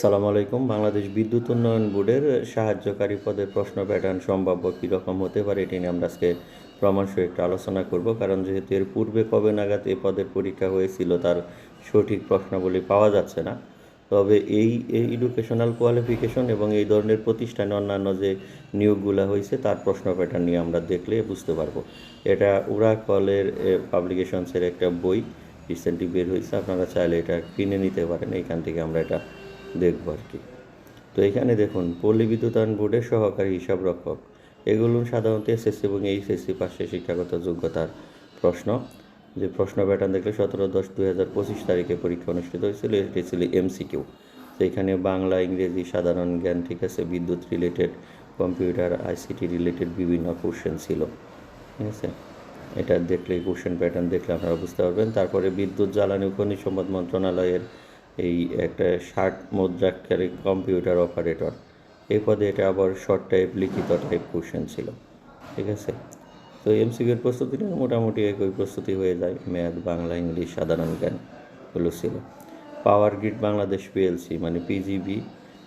সালাম আলাইকুম। বাংলাদেশ বিদ্যুৎ উন্নয়ন বোর্ডের সাহায্যকারী পদের প্রশ্ন প্যাটার্ন সম্ভাব্য কীরকম হতে পারে এটি নিয়ে আমরা আজকে সহ একটু আলোচনা করব। কারণ যেহেতু এর পূর্বে কবে নাগাদ এ পদের পরীক্ষা হয়েছিল তার সঠিক প্রশ্নাবলী পাওয়া যাচ্ছে না। তবে এই এডুকেশনাল কোয়ালিফিকেশন এবং এই ধরনের প্রতিষ্ঠানে অন্যান্য যে নিয়োগগুলো হয়েছে, তার প্রশ্ন প্যাটার্ন নিয়ে আমরা দেখলে বুঝতে পারব। এটা উড়াকলের পাবলিকেশনসের একটা বই রিসেন্টলি বের হয়েছে। আপনারা চাইলে এটা কিনে নিতে পারেন। এইখান থেকে আমরা এটা দেখব আর কি। তো এখানে দেখুন, পল্লী বিদ্যুতায়ন বোর্ডের সহকারী হিসাব রক্ষক। এগুলো সাধারণত এসএসসি এবং এইচএসসি পাশে শিক্ষাগত যোগ্যতার প্রশ্ন। যে প্রশ্ন প্যাটার্ন দেখলে সতেরো দশ দুই হাজার পঁচিশ তারিখে পরীক্ষা অনুষ্ঠিত হয়েছিল, এটি ছিল এমসিকিউ সেখানে বাংলা, ইংরেজি, সাধারণ জ্ঞান, ঠিক আছে, বিদ্যুৎ রিলেটেড কম্পিউটার আইসিটি রিলেটেড বিভিন্ন কোশ্চেন ছিল। ঠিক আছে? এটা দেখলে কোশ্চেন প্যাটার্ন দেখলে আপনারা বুঝতে পারবেন। তারপরে বিদ্যুৎ, জ্বালানি, খনিজ সম্পদ মন্ত্রণালয়ের এই একটা ষাট মুদ্রাক্ষারী কম্পিউটার অপারেটর এই পদে এটা আবার শর্ট টাইপ লিখিত টাইপ কোশ্চেন ছিল। ঠিক আছে? তো এমসিকিউর প্রস্তুতি নিয়ে মোটামুটি একই প্রস্তুতি হয়ে যায়। ম্যাথ, বাংলা, ইংলিশ, সাধারণ জ্ঞান হলো ছিল। পাওয়ার গ্রিড বাংলাদেশ পিএলসি মানে পিজিবি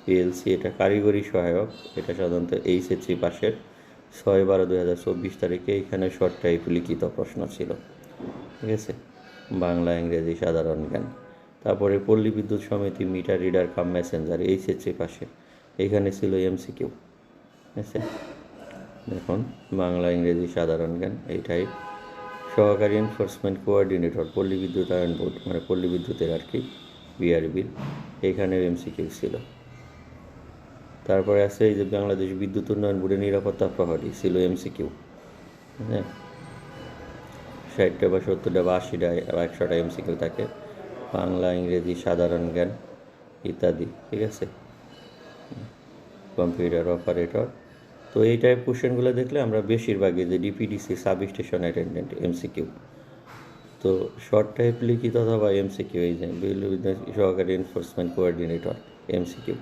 পিএলসি এটা কারিগরি সহায়ক। এটা সাধারণত এইচএসসি পাশের। ছয় বারো দুই হাজার চব্বিশ তারিখে এখানে শর্ট টাইপ লিখিত প্রশ্ন ছিল। ঠিক আছে? বাংলা, ইংরেজি, সাধারণ জ্ঞান। তারপরে পল্লী বিদ্যুৎ সমিতি, meter reader, cum messenger HSC পাশে। এখানে ছিল এমসিকিউ ঠিক আছে? দেখুন বাংলা, ইংরেজি, সাধারণ জ্ঞান এই টাইপ সহকারী এনফোর্সমেন্ট কোঅর্ডিনেটর পল্লী বিদ্যুৎ আয়ন বোর্ড মানে পল্লী বিদ্যুতের আর কি বিআরবির এখানেও এমসিকিউ ছিল। তারপরে আছে এই যে বাংলাদেশ বিদ্যুৎ উন্নয়ন বোর্ডের নিরাপত্তা প্রহরী, ছিল এমসিকিউ হ্যাঁ? ষাটটা বা সত্তরটা বা আশিটা বা একশোটা এমসিকিউ থাকে। বাংলা, ইংরেজি, সাধারণ জ্ঞান ইত্যাদি, ঠিক আছে? Computer operator. তো এই টাইপ কোশ্চেনগুলো দেখলে আমরা বেশিরভাগই যে DPDC sub station attendant MCQ তো শর্ট টাইপ লিখিত অথবা এমসিকিউ এই যে সহকারী এনফোর্সমেন্ট কোঅর্ডিনেটর এমসিকিউ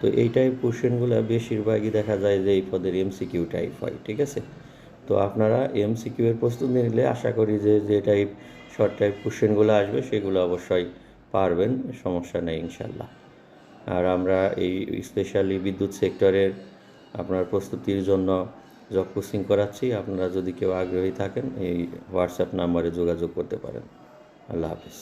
তো এই টাইপ কোশ্চেনগুলো বেশিরভাগই দেখা যায় যে এই পদের এমসিকিউ টাইপ হয়, ঠিক আছে? তো আপনারা এমসিকিউ এর প্রস্তুতি নিলে আশা করি যে যে টাইপ শর্ট টাইপ কোশ্চেনগুলো আসবে, সেগুলো অবশ্যই পারবেন, সমস্যা নেই ইনশাল্লাহ। আর আমরা এই স্পেশালি বিদ্যুৎ সেক্টরের আপনার প্রস্তুতির জন্য জব কোচিং করাচ্ছি, আপনারা যদি কেউ আগ্রহী থাকেন, এই হোয়াটসঅ্যাপ নাম্বারে যোগাযোগ করতে পারেন। আল্লাহ হাফিজ।